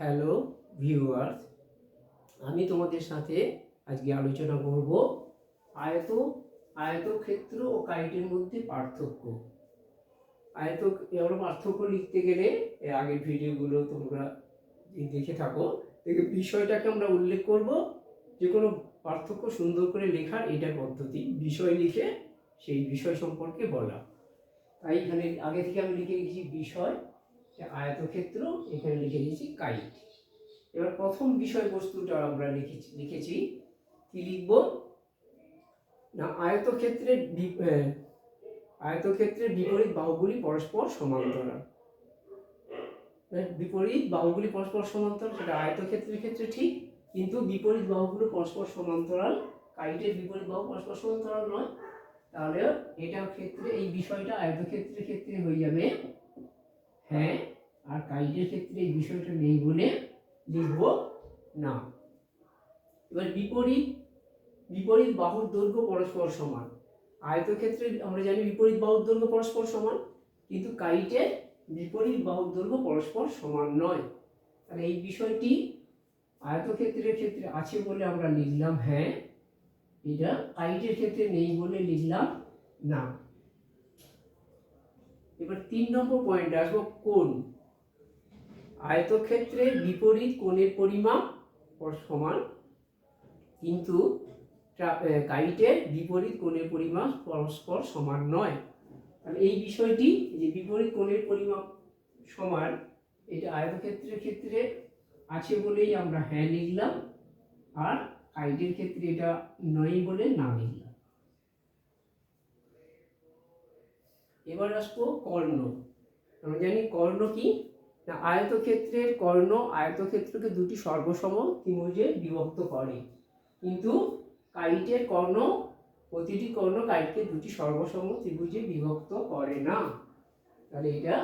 Hello viewers আমি তোমাদের সাথে আজকে আলোচনা করব আয়ত, আয়তক্ষেত্র ও কাইটের মধ্যে পার্থক্য। আয়ত এবার পার্থক্য লিখতে গেলে আগের ভিডিওগুলো তোমরা দেখে থাকো, দেখে বিষয়টাকে আমরা উল্লেখ করব। যে কোনো পার্থক্য সুন্দর করে লেখার এটা পদ্ধতি, বিষয় লিখে সেই বিষয় সম্পর্কে বলা। তাই এখানে আগে থেকে আমি লিখে রেখেছি বিষয় যে আয়তক্ষেত্র এখানে লিখে দিয়েছি কাইট। এবার প্রথম বিষয়বস্তুটা আমরা লিখেছি লিখেছি, কি লিখব? না, আয়তক্ষেত্রের আয়তক্ষেত্রের বিপরীত বাহুগুলি পরস্পর সমান্তরাল। মানে বিপরীত বাহুগুলি পরস্পর সমান্তরাল, সেটা আয়তক্ষেত্রের ক্ষেত্রে ঠিক, কিন্তু বিপরীত বাহুগুলো পরস্পর সমান্তরাল। কাইটের বিপরীত বাহু পরস্পর সমান্তরাল নয়। তাহলে এটা ক্ষেত্রে, এই বিষয়টা আয়তক্ষেত্রের ক্ষেত্রে হয়ে যাবে হ্যাঁ আর কাইটের ক্ষেত্রে এই বিষয়টা নেই বলে লিখব না। এবার বিপরীত বিপরীত বাহুর দৈর্ঘ্য পরস্পর সমান। আয়তক্ষেত্রে আমরা জানি বিপরীত বাহুর দৈর্ঘ্য পরস্পর সমান, কিন্তু কাইটে বিপরীত বাহুর দৈর্ঘ্য পরস্পর সমান নয়। তাহলে এই বিষয়টি আয়তক্ষেত্রের ক্ষেত্রে আছে বলে আমরা লিখলাম হ্যাঁ এটা কাইটের ক্ষেত্রে নেই বলে লিখলাম না। এবার তিন নম্বর পয়েন্ট আসব কোণ। আয়তক্ষেত্রের বিপরীত কোণের পরিমাপ পর- সমান কিন্তু ট্রা- এ, কাইটের বিপরীত কোণের পরিমাপ পরস্পর সমান নয়। তাহলে এই বিষয়টি যে বিপরীত কোণের পরিমাপ সমান এটা আয়তক্ষেত্রের ক্ষেত্রে আছে বলেই আমরা হ্যাঁ লিখলাম আর কাইটের ক্ষেত্রে এটা নয় বলে না লিখলাম। এবার আসব কর্ণ। আমরা জানি কর্ণ কি? না, আয়তক্ষেত্রের কর্ণ আয়তক্ষেত্রকে দুটি সর্বসম ত্রিভুজে বিভক্ত করে। কিন্তু কাইটের কর্ণ, প্রতিটি কর্ণ কাইটকে দুটি সর্বসম ত্রিভুজে বিভক্ত করে না। তাহলে এটা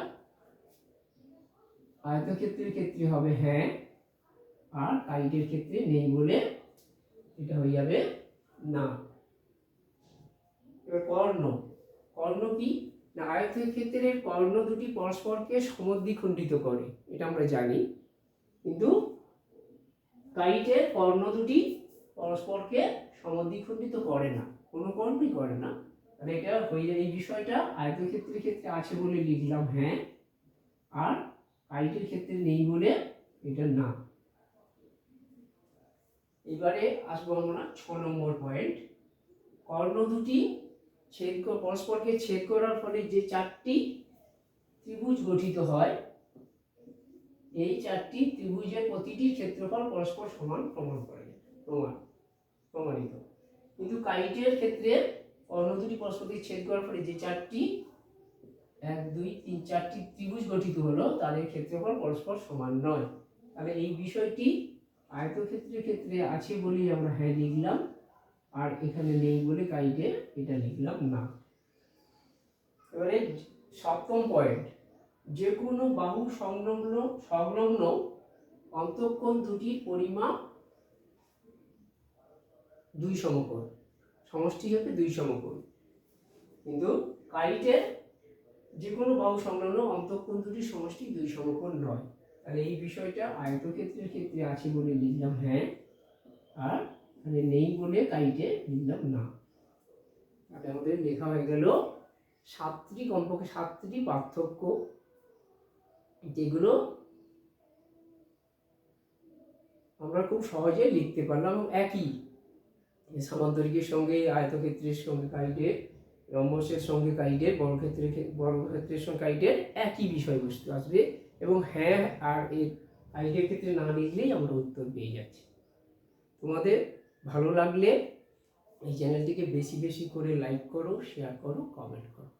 আয়তক্ষেত্রের ক্ষেত্রে হবে হ্যাঁ আর কাইটের ক্ষেত্রে নেই বলে এটা হয়ে যাবে না। এবার কর্ণ। কর্ণ কি? আয়তক্ষেত্রের কর্ণ দুটি পরস্পরকে সমদ্বিখণ্ডিত করে, এটা আমরা জানি। কিন্তু কাইটের কর্ণ দুটি পরস্পরকে সমদ্বিখণ্ডিত করে না, কোনো কর্মই করে না। তাহলে এটা হয়ে যায়, এই বিষয়টা আয়তের আয়তক্ষেত্রের ক্ষেত্রে আছে বলে লিখলাম হ্যাঁ। আর কাইটের ক্ষেত্রে নেই বলে এটা না। এবারে আসব আমরা ছ নম্বর পয়েন্ট কর্ণ দুটি ছেদ পরস্পরকে ছেদ করার ফলে যে চারটি ত্রিভুজ গঠিত হয়, এই চারটি ত্রিভুজের প্রতিটি ক্ষেত্রফল পরস্পর সমান প্রমাণ করে, প্রমাণ, প্রমাণিত। কিন্তু কাইটের ক্ষেত্রে অন্য দুটি পরস্পরকে ছেদ করার ফলে যে চারটি, এক, দুই, তিন, চারটি ত্রিভুজ গঠিত হলো, তাদের ক্ষেত্রফল পরস্পর সমান নয়। তাহলে এই বিষয়টি আয়তক্ষেত্রের ক্ষেত্রে আছে বলেই আমরা হ্যাঁ লিখলাম। আর এখানে নেই বলে কাইটে এটা লিখলাম না। এবারে সপ্তম পয়েন্ট যে কোনো বাহু সংলগ্ন সংলগ্ন অন্তঃকোণ দুটির পরিমাপ দুই সমকোণ, সমষ্টি হবে দুই সমকোণ। কিন্তু কাইটের যে কোনো বাহু সংলগ্ন অন্তঃকোণ দুটির সমষ্টি দুই সমকোণ নয়। তাহলে এই বিষয়টা আয়তক্ষেত্রের ক্ষেত্রে আছে বলে লিখলাম হ্যাঁ। আর এখানে নেই বলে কাইটে লিখলাম না। তাহলে আমাদের লেখা হয়ে গেল সাতটি কমপক্ষে সাতটি পার্থক্য। যেগুলো আমরা খুব সহজে লিখতে পারলাম একই। সামান্তরিকের সঙ্গে, আয়তক্ষেত্রের সঙ্গে কাইটের, রম্বসের সঙ্গে কাইটের, বর্গক্ষেত্রের বর্গক্ষেত্রের সঙ্গে কাইটের একই বিষয়বস্তু আসবে এবং হ্যাঁ আর এর কাইটের ক্ষেত্রে না লিখলেই আমরা উত্তর পেয়ে যাচ্ছি। তোমাদের ভালো লাগলে এই চ্যানেলটিকে বেশি বেশি করে লাইক করো শেয়ার করো কমেন্ট করো।